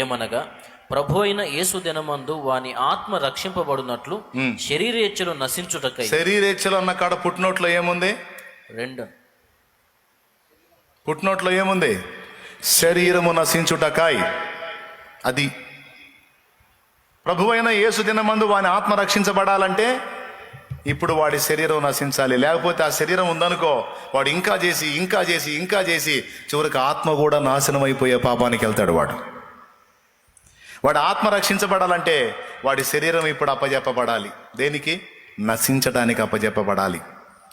ఏమనగా ప్రభు అయిన యేసు దినమందు వాని ఆత్మ రక్షింపబడినట్లు శరీరేచ్ఛలు నశించుటకై. శరీరేచ్ఛలో ఉన్న కాడ పుట్టినోట్లో ఏముంది? రెండు. పుట్టినోట్లో ఏముంది? శరీరము నశించుటకాయ్. అది. ప్రభు అయిన యేసు దినమందు వాని ఆత్మ రక్షించబడాలంటే ఇప్పుడు వాడి శరీరం నశించాలి. లేకపోతే ఆ శరీరం ఉందనుకో వాడు ఇంకా చేసి ఇంకా చేసి ఇంకా చేసి చివరికి ఆత్మ కూడా నాశనం అయిపోయే పాపానికి వెళ్తాడు వాడు. వాడు ఆత్మ రక్షించబడాలంటే వాడి శరీరం ఇప్పుడు అప్పజెప్పబడాలి. దేనికి? నశించడానికి అప్పజెప్పబడాలి.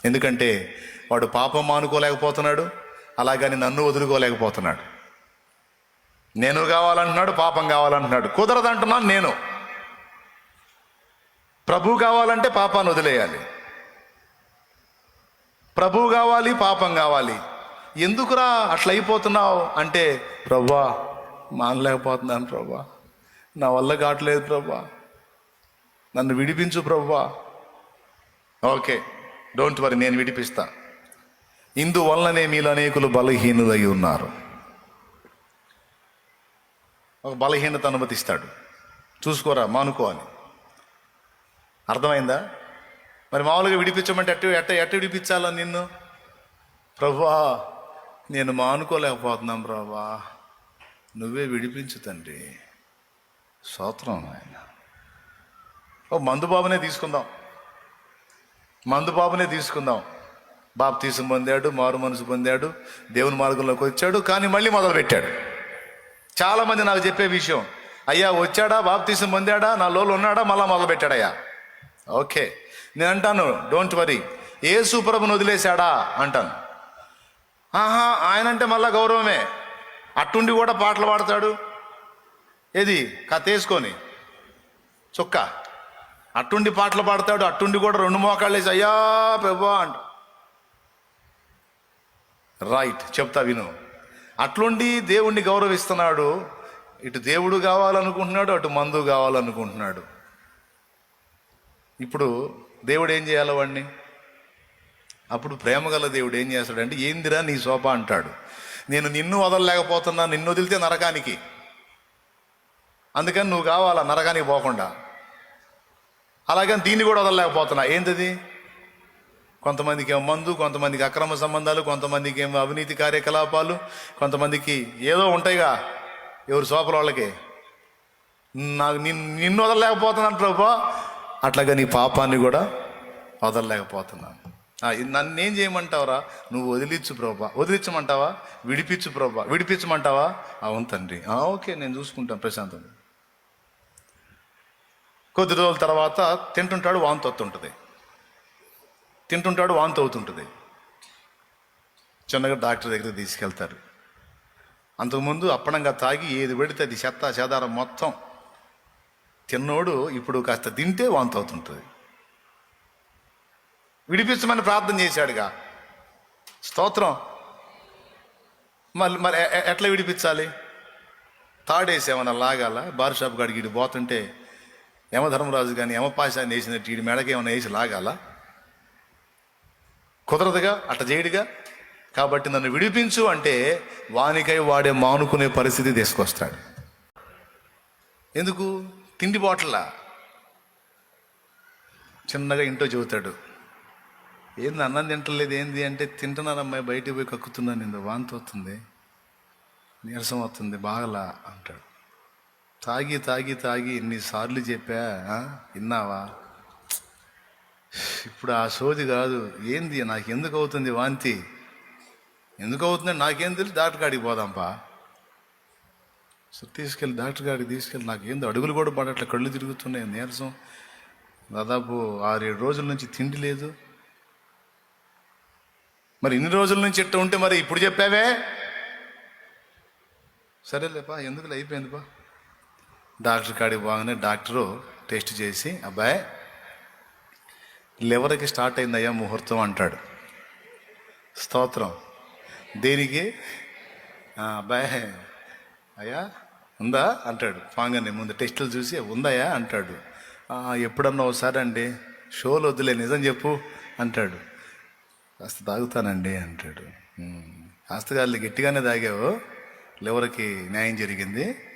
ఎందుకంటే వాడు పాపం మానుకోలేకపోతున్నాడు అలాగని నన్ను వదులుకోలేకపోతున్నాడు. నేను కావాలంటున్నాడు పాపం కావాలంటున్నాడు. కుదరదంటున్నాను నేను. ప్రభు కావాలంటే పాపాన్ని వదిలేయాలి. ప్రభు కావాలి పాపం కావాలి. ఎందుకురా అట్లా అయిపోతున్నావు అంటే ప్రభా మానలేకపోతున్నాను ప్రభా. నా వల్ల కావట్లేదు ప్రభా. నన్ను విడిపించు ప్రభా. ఓకే డోంట్ వరీ నేను విడిపిస్తా. ఇందువల్లనే మీలో అనేకులు బలహీనులై ఉన్నారు. ఒక బలహీనత అనుమతిస్తాడు. చూసుకోరా మానుకో అని అర్థమైందా? మరి మామూలుగా విడిపించమంటే ఎట్ట ఎట్ట ఎట్ట విడిపించాలా నిన్ను? ప్రభా నేను మానుకోలేకపోతున్నాం ప్రభా. నువ్వే విడిపించు తండ్రి. స్తోత్రం ఆయన ఓ మందుబాబునే తీసుకుందాం. మందుబాబునే తీసుకుందాం. బాప్తీసం పొందాడు మారు మనసు పొందాడు దేవుని మార్గంలోకి వచ్చాడు కానీ మళ్ళీ మొదలుపెట్టాడు. చాలామంది నాకు చెప్పే విషయం అయ్యా వచ్చాడా? బాప్తీసం పొందాడా? నా లోలు ఉన్నాడా? మళ్ళా మొదలుపెట్టాడయ్యా. ఓకే. నేను అంటాను డోంట్ వరీ. ఏ సుప్రభును వదిలేశాడా? అంటాను. ఆహా ఆయన అంటే మళ్ళా గౌరవమే. అట్టుండి కూడా పాటలు పాడతాడు. ఏది? కథ వేసుకొని. చుక్క. అట్టుండి పాటలు పాడతాడు అట్టుండి కూడా రెండు మోకాళ్ళు వేసి అయ్యా ప్రభా అంట. రైట్ చెప్తా విను. అట్లుండి దేవుణ్ణి గౌరవిస్తున్నాడు. ఇటు దేవుడు కావాలనుకుంటున్నాడు అటు మందు కావాలనుకుంటున్నాడు. ఇప్పుడు దేవుడు ఏం చేయాలి వాడిని అప్పుడు ప్రేమగల దేవుడు ఏం చేస్తాడంటే ఏందిరా నీ శోభ అంటాడు. నేను నిన్ను వదలలేకపోతున్నా నిన్ను వదిలితే నరకానికి. అందుకని నువ్వు కావాలా నరకానికి పోకుండా? అలాగని దీన్ని కూడా వదలలేకపోతున్నా. ఏంటది? కొంతమందికి ఏమో మందు కొంతమందికి అక్రమ సంబంధాలు కొంతమందికి ఏమో అవినీతి కార్యకలాపాలు కొంతమందికి ఏదో ఉంటాయిగా ఎవరు సోపల వాళ్ళకి. నాకు నిన్ను నిన్ను వదలలేకపోతున్నాను ప్రభా. అట్లాగా నీ పాపాన్ని కూడా వదలలేకపోతున్నాను నన్ను ఏం చేయమంటావురా? నువ్వు వదిలించు ప్రభా. వదిలించమంటావా? విడిపించు ప్రభా. విడిపించమంటావా? అవును తండ్రి. ఓకే నేను చూసుకుంటాను ప్రశాంతం కొద్ది రోజుల తర్వాత తింటుంటాడు వాంతి వస్తుంటుంది తింటుంటాడు వాంతి అవుతుంటుంది చిన్నగా డాక్టర్ దగ్గర తీసుకెళ్తారు. అంతకుముందు అప్పణంగా తాగి ఏది పెడితే అది చెత్త చెదారం మొత్తం తిన్నోడు ఇప్పుడు కాస్త తింటే వాంతి అవుతుంటుంది విడిపించమని ప్రార్థన చేశాడుగా. స్తోత్రం. మళ్ళీ మరి ఎట్లా విడిపించాలి? తాడేసేమన్నా లాగాల? బార్ షాప్ కాడికి పోతుంటే యమధర్మరాజు కానీ యమపాశాన్ని వేసినట్టు ఈడి మెడకి ఏమైనా వేసి లాగాల? కుదరదుగా అట్ట చేయడుగా? కాబట్టి నన్ను విడిపించు అంటే వానికై వాడే మానుకునే పరిస్థితి తీసుకొస్తాడు. ఎందుకు? తిండి బాటిలా? చిన్నగా ఇంట్లో చెబుతాడు. ఏంది అన్నం తింటలేదు ఏంది అంటే తింటున్నారమ్మాయి బయటికి పోయి కక్కుతున్నాను ఎందుకు వాంతి వస్తుంది నీరసం వస్తుంది బాగలా అంటాడు. తాగి తాగి తాగి ఎన్నిసార్లు చెప్పా విన్నావా? ఇప్పుడు ఆ సోది కాదు. ఏంది? నాకు ఎందుకు అవుతుంది వాంతి? ఎందుకు అవుతుంది? నాకేం తెలిసి డాక్టర్ కాడికి పోదాంపా. సో తీసుకెళ్ళి డాక్టర్ గారికి తీసుకెళ్ళి నాకేందో? అడుగులు కూడా పడట్లే. కళ్ళు తిరుగుతున్నాయి. నీరసం. దాదాపు ఆరేడు రోజుల నుంచి తిండి లేదు. మరి ఇన్ని రోజుల నుంచి ఇట్ట ఉంటే మరి ఇప్పుడు చెప్పావే? సరేలేపా ఎందుకు అయిపోయిందిపా. డాక్టర్ కాడికి బాగానే డాక్టరు టెస్ట్ చేసి అబ్బాయి లివర్కి స్టార్ట్ అయిందయ్యా ముహూర్తం అంటాడు. స్తోత్రం. దేనికి? అబ్బాయి అయ్యా ఉందా? అంటాడు. పాంగనే ముందు టెస్టులు చూసి ఉందాయా అంటాడు. ఎప్పుడన్నా ఒకసారి అండి. షోలు వద్దులే నిజం చెప్పు అంటాడు. కాస్త తాగుతానండి అంటాడు. కాస్త గట్టిగానే తాగావు. లివర్కి న్యాయం జరిగింది.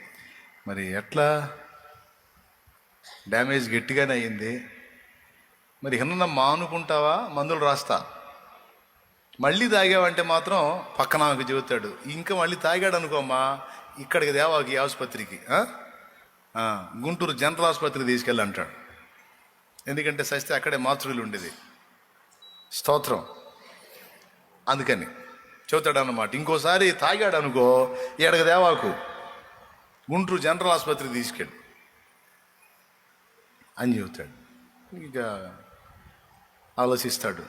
మరి ఎట్లా? డ్యామేజ్ గట్టిగానే అయింది మరి హిన్న మానుకుంటావా? మందులు రాస్తా. మళ్ళీ తాగావంటే మాత్రం పక్కన ఆమెకు చెబుతాడు ఇంకా మళ్ళీ తాగాడు అనుకోమ్మా ఇక్కడికి దేవాకి ఈ ఆసుపత్రికి గుంటూరు జనరల్ ఆసుపత్రికి తీసుకెళ్ళి అంటాడు. ఎందుకంటే సస్తే అక్కడే మాతృలు ఉండేది. స్తోత్రం. అందుకని చెబుతాడు అన్నమాట ఇంకోసారి తాగాడు అనుకో ఎడగ దేవాకు గుంటూరు జనరల్ ఆసుపత్రికి తీసుకెళ్ళి. అని చెబుతాడు. ఇక ఆలోచిస్తాడు.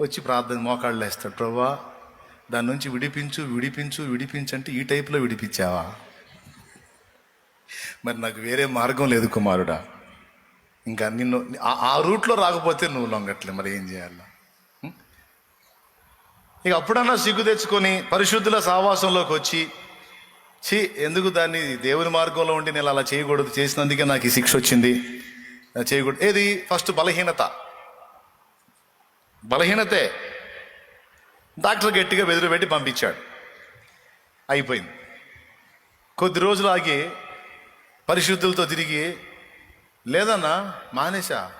వచ్చి ప్రార్థన మోకాళ్ళు వేస్తాడు ప్రభా దాని నుంచి విడిపించు విడిపించు విడిపించు అంటే ఈ టైప్లో విడిపించావా? మరి నాకు వేరే మార్గం లేదు కుమారుడా. ఇంకా నిన్ను ఆ- ఆ రూట్లో రాకపోతే నువ్వు లొంగట్లే. మరి ఏం చేయాలా? ఇక అప్పుడన్నా సిగ్గు తెచ్చుకొని పరిశుద్ధుల సావాసంలోకి వచ్చి ఛీ ఎందుకు దాన్ని దేవుని మార్గంలో ఉండి నేను అలా చేయకూడదు? చేసినందుకే నాకు ఈ శిక్ష వచ్చింది. చేయకూడదు. ఏది? ఫస్ట్ బలహీనత. బలహీనతే. డాక్టర్ గట్టిగా బెదిరిపెట్టి పంపించాడు. అయిపోయింది. కొద్ది రోజులు ఆగి పరిశుద్ధులతో తిరిగి లేదన్నా మానేశా.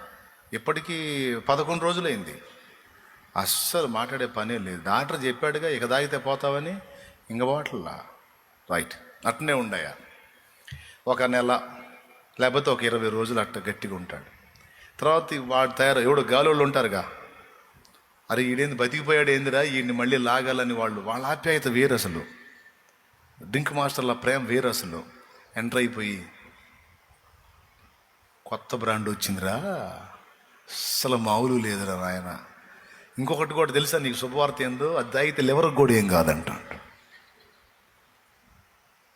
ఇప్పటికీ పదకొండు రోజులైంది. అస్సలు మాట్లాడే పనే లేదు. డాక్టర్ చెప్పాడుగా ఇక దాగితే పోతావని. ఇంక బాట్లా రైట్ అట్నే ఉండయా? ఒక నెల లేకపోతే ఒక ఇరవై రోజులు అట్ట గట్టిగా ఉంటాడు. తర్వాత వాడు తయారు ఎవడు గాలోళ్ళు ఉంటారుగా. అరే ఈడేంది బతికిపోయాడు ఏందిరా? ఈయన్ని మళ్ళీ లాగాలని వాళ్ళు వాళ్ళ ఆప్యాయత వేరు అసలు డ్రింక్ మాస్టర్ల ప్రేమ వేరు అసలు ఎంటర్ అయిపోయి కొత్త బ్రాండ్ వచ్చిందిరా. అసలు మామూలు లేదురా నాయన. ఇంకొకటి కూడా తెలుసా నీకు శుభవార్త ఏందో? అది తాగితే లివర్కి కూడా ఏం కాదంట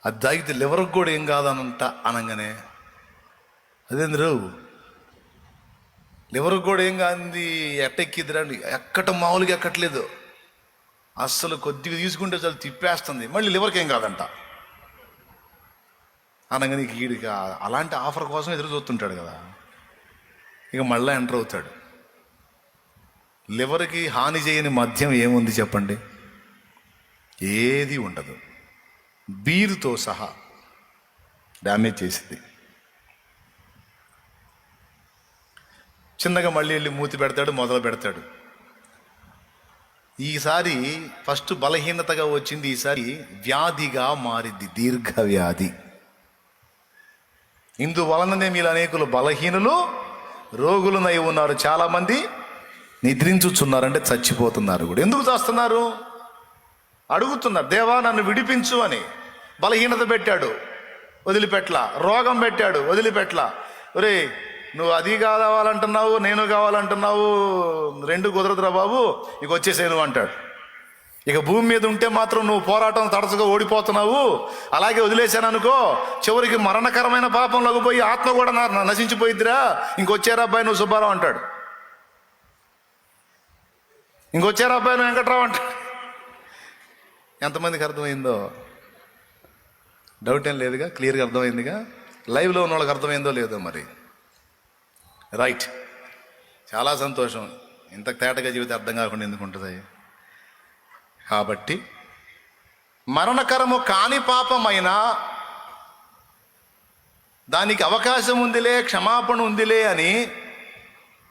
అది తాగితే లివర్కి కూడా ఏం కాదనంట అనగానే అదేంది రావు లివర్కి కూడా ఏం కాంది ఎట్టెక్కిద్దిరా అని. మామూలుగా ఎక్కట్లేదు. అస్సలు కొద్దిగా తీసుకుంటే చాలా తిప్పేస్తుంది. మళ్ళీ లివర్కి ఏం కాదంట. అనగానే నీకు ఈడికి అలాంటి ఆఫర్ కోసం ఎదురు చూస్తుంటాడు కదా. ఇక మళ్ళీ ఎంటర్ అవుతాడు. లివర్కి హాని చేయని మద్యం ఏముంది చెప్పండి? ఏది ఉండదు. బీరుతో సహా డ్యామేజ్ చేసింది. చిన్నగా మళ్ళీ వెళ్ళి మూతి పెడతాడు మొదలు పెడతాడు. ఈసారి ఫస్ట్ బలహీనతగా వచ్చింది ఈసారి వ్యాధిగా మారింది దీర్ఘ వ్యాధి ఇందువలననే మీరు అనేకులు బలహీనులు రోగులనై ఉన్నారు. చాలామంది నిద్రించుచున్నారంటే చచ్చిపోతున్నారు కూడా. ఎందుకు చేస్తున్నారు? అడుగుతున్నారు దేవా నన్ను విడిపించు అని. బలహీనత పెట్టాడు. వదిలిపెట్ల రోగం పెట్టాడు. వదిలిపెట్ల ఒరే నువ్వు అది కావాలంటున్నావు నేను కావాలంటున్నావు రెండు కుదరదురా బాబు ఇక వచ్చేసేను అంటాడు. ఇక భూమి మీద ఉంటే మాత్రం నువ్వు పోరాటం తడచగా ఓడిపోతున్నావు. అలాగే వదిలేశాను అనుకో చివరికి మరణకరమైన పాపంలోకి పోయి ఆత్మ కూడా నశించిపోయిద్దిరా. ఇంకొచ్చారా అబ్బాయి నువ్వు సుబ్బారావు అంటాడు. ఇంకొచ్చారా అబ్బాయి నువ్వు వెంకట్రావు అంటాడు. ఎంతమందికి అర్థమైందో? డౌట్ ఏం లేదుగా క్లియర్గా అర్థమైందిగా? లైవ్లో ఉన్న వాళ్ళకి అర్థమైందో లేదో మరి. రైట్ చాలా సంతోషం. ఇంత తేటగా జీవితం అర్థం కాకుండా ఎందుకు ఉంటుంది? కాబట్టి మరణకరము కాని పాపమైనా దానికి అవకాశం ఉందిలే క్షమాపణ ఉందిలే అని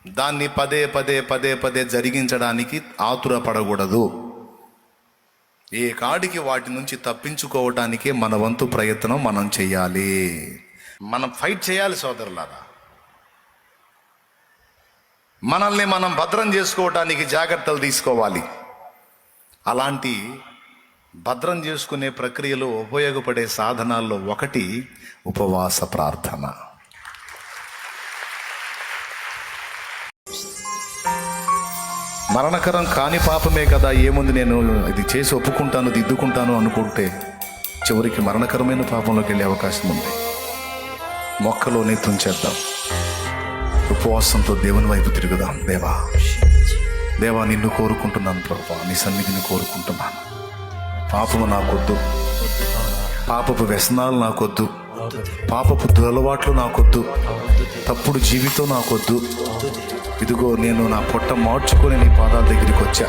దాన్ని పదే పదే పదే పదే జరిగించడానికి ఆతురపడకూడదు. ఏ కాడికి వాటి నుంచి తప్పించుకోవటానికి మన వంతు ప్రయత్నం మనం చేయాలి. మనం ఫైట్ చేయాలి సోదరులారా. మనల్ని మనం భద్రం చేసుకోవటానికి జాగ్రత్తలు తీసుకోవాలి. అలాంటి భద్రం చేసుకునే ప్రక్రియలో ఉపయోగపడే సాధనాల్లో ఒకటి ఉపవాస ప్రార్థన. మరణకరం కాని పాపమే కదా ఏముంది నేను ఇది చేసి ఒప్పుకుంటాను దిద్దుకుంటాను అనుకుంటే చివరికి మరణకరమైన పాపంలోకి వెళ్ళే అవకాశం ఉంది. మొక్కలోనే తుంచేద్దాం. ఉపవాసంతో దేవుని వైపు తిరుగుదాం. దేవా దేవా నిన్ను కోరుకుంటున్నాను ప్రభా. నీ సన్నిధిని కోరుకుంటున్నాను. పాపము నాకొద్దు. పాపపు వ్యసనాలు నాకొద్దు. పాపపు దురలవాట్లు నాకొద్దు. తప్పుడు జీవితం నాకొద్దు. ఇదిగో నేను నా పొట్ట మార్చుకొని నీ పాదాల దగ్గరికి వచ్చా.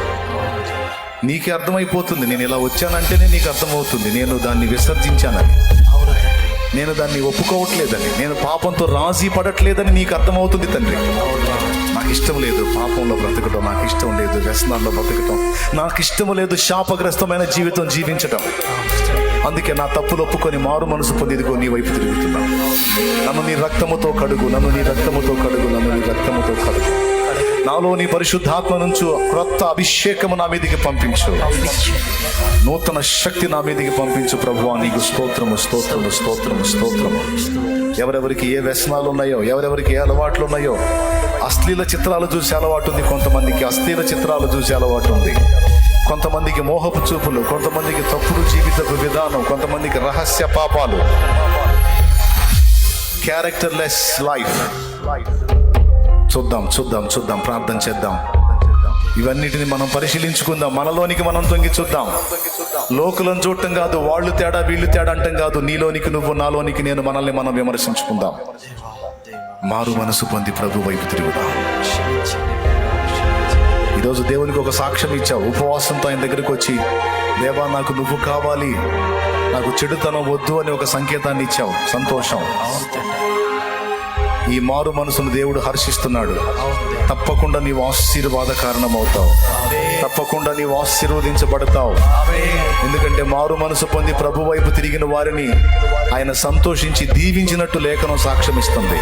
నీకే అర్థమైపోతుంది నేను ఇలా వచ్చానంటేనే నీకు అర్థమవుతుంది. నేను దాన్ని విసర్జించానని. నేను దాన్ని ఒప్పుకోవట్లేదని. నేను పాపంతో రాజీ పడట్లేదని నీకు అర్థమవుతుంది తండ్రి. నాకు ఇష్టం లేదు పాపంలో బ్రతకటం నాకు ఇష్టం లేదు వ్యసనాల్లో బ్రతకటం నాకు ఇష్టం లేదు శాపగ్రస్తమైన జీవితం జీవించటం. అందుకే నా తప్పులు ఒప్పుకొని మారు మనసు పొందిదిగో నీ వైపు తిరుగుతున్నాను నన్ను నీ రక్తముతో కడుగు నన్ను నీ రక్తముతో కడుగు నన్ను నీ రక్తముతో కడుగు. నాలో నీ పరిశుద్ధాత్మ నుంచి క్రొత్త అభిషేకము నా మీదికి పంపించు. నూతన శక్తి నా మీదికి పంపించు ప్రభు నీకు స్తోత్రము స్తోత్రము స్తోత్రము స్తోత్రము. ఎవరెవరికి ఏ వ్యసనాలు ఉన్నాయో ఎవరెవరికి ఏ అలవాట్లు ఉన్నాయో అశ్లీల చిత్రాలు చూసే అలవాటు ఉంది కొంతమందికి. అశ్లీల చిత్రాలు చూసే అలవాటు ఉంది. కొంతమందికి మోహపు చూపులు కొంతమందికి తప్పుడు జీవితపు విధానం కొంతమందికి రహస్య పాపాలు. క్యారెక్టర్లెస్ లైఫ్ చూద్దాం చూద్దాం చూద్దాం ప్రార్థన చేద్దాం. ఇవన్నిటిని మనం పరిశీలించుకుందాం మనలోనికి మనం తొంగి చూద్దాం. లోకులను చూడటం కాదు వాళ్ళు తేడా వీళ్ళు తేడా అంటం కాదు నీలోనికి నువ్వు నాలోనికి నేను మనల్ని మనం విమర్శించుకుందాం. మారు మనసు పొంది ప్రభు వైపు తిరుగుదాం. ఈరోజు దేవునికి ఒక సాక్ష్యం ఇచ్చావు. ఉపవాసంతో ఆయన దగ్గరికి వచ్చి దేవా నాకు నువ్వు కావాలి. నాకు చెడుతనం వద్దు అని ఒక సంకేతాన్ని ఇచ్చావు. సంతోషం. ఈ మారు మనసును దేవుడు హర్షిస్తున్నాడు. తప్పకుండా నీవు ఆశీర్వాద కారణం అవుతావు తప్పకుండా నీవు ఆశీర్వదించబడతావు. ఎందుకంటే మారు మనసు పొంది ప్రభు వైపు తిరిగిన వారిని ఆయన సంతోషించి దీవించినట్టు లేఖనం సాక్ష్యమిస్తుంది.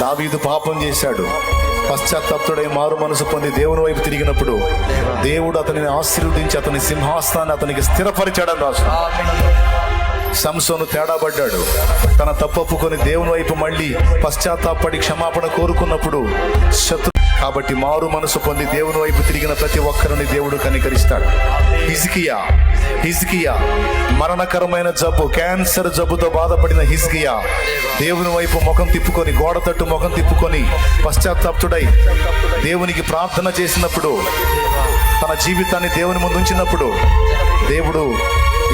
దావీదు పాపం చేశాడు. పశ్చాత్తాప్తుడై మారు మనసు పొంది దేవుని వైపు తిరిగినప్పుడు దేవుడు అతనిని ఆశీర్వదించి అతని సింహాసనాన్ని అతనికి స్థిరపరిచాడని రాసు సంసోను తేడాపడ్డాడు తన తప్పొప్పుకొని దేవుని వైపు మళ్ళీ పశ్చాత్తాపడి క్షమాపణ కోరుకున్నప్పుడు శత్రు కాబట్టి మారు మనసు పొంది దేవుని వైపు తిరిగిన ప్రతి ఒక్కరిని దేవుడు కనికరిస్తాడు. హిజ్కియా హిజ్కియా మరణకరమైన జబ్బు క్యాన్సర్ జబ్బుతో బాధపడిన హిజ్కియా దేవుని వైపు ముఖం తిప్పుకొని గోడ తట్టు ముఖం తిప్పుకొని పశ్చాత్తాప్తుడై దేవునికి ప్రార్థన చేసినప్పుడు తన జీవితాన్ని దేవుని ముందు ఉంచినప్పుడు దేవుడు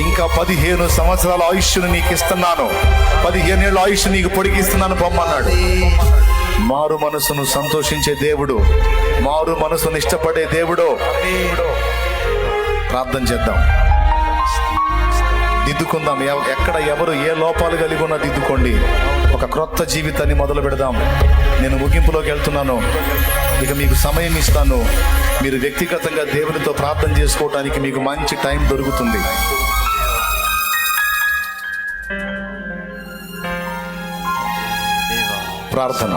ఇంకా పదిహేను సంవత్సరాల ఆయుష్ను నీకు ఇస్తున్నాను. పదిహేను ఏళ్ళ ఆయుష్ నీకు పొడిగిస్తున్నాను బొమ్మన్నాడు మారు మనసును సంతోషించే దేవుడు మారు మనసును ఇష్టపడే దేవుడు ప్రార్థన చేద్దాం. దిద్దుకుందాం. ఎవ- ఎక్కడ ఎవరు ఏ లోపాలు కలిగి ఉన్నా దిద్దుకోండి. ఒక క్రొత్త జీవితాన్ని మొదలు పెడదాం. నేను ముగింపులోకి వెళ్తున్నాను. ఇక మీకు సమయం ఇస్తాను. మీరు వ్యక్తిగతంగా దేవునితో ప్రార్థన చేసుకోవడానికి మీకు మంచి టైం దొరుకుతుంది. ప్రార్థన.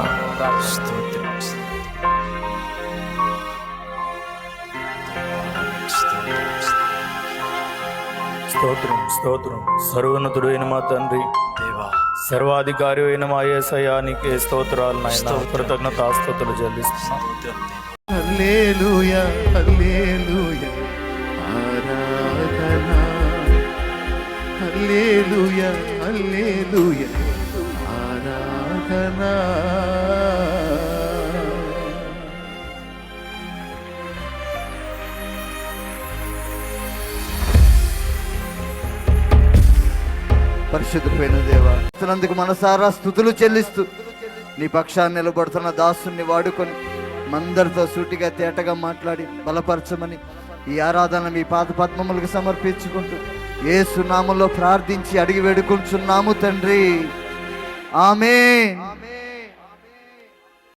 స్తోత్రం స్తోత్రం. సర్వోన్నతుడు అయిన మా తండ్రి సర్వాధికారి అయిన మా ఏసయానికి స్తోత్రాలు నాయన. కృతజ్ఞత స్తోత్రులు చెల్లిస్తున్నాం. హల్లెలూయా పరిశుద్ధమైన దేవ మనసారా స్థుతులు చెల్లిస్తూ నీ పక్షాన్ని నిలబడుతున్న దాసుని వాడుకొని మందరితో సూటిగా తేటగా మాట్లాడి బలపరచమని ఈ ఆరాధన మీ పాత పద్మములకు సమర్పించుకుంటూ ఏ సునామంలో ప్రార్థించి అడిగి వేడుకుంటున్నాము తండ్రి. ఆమె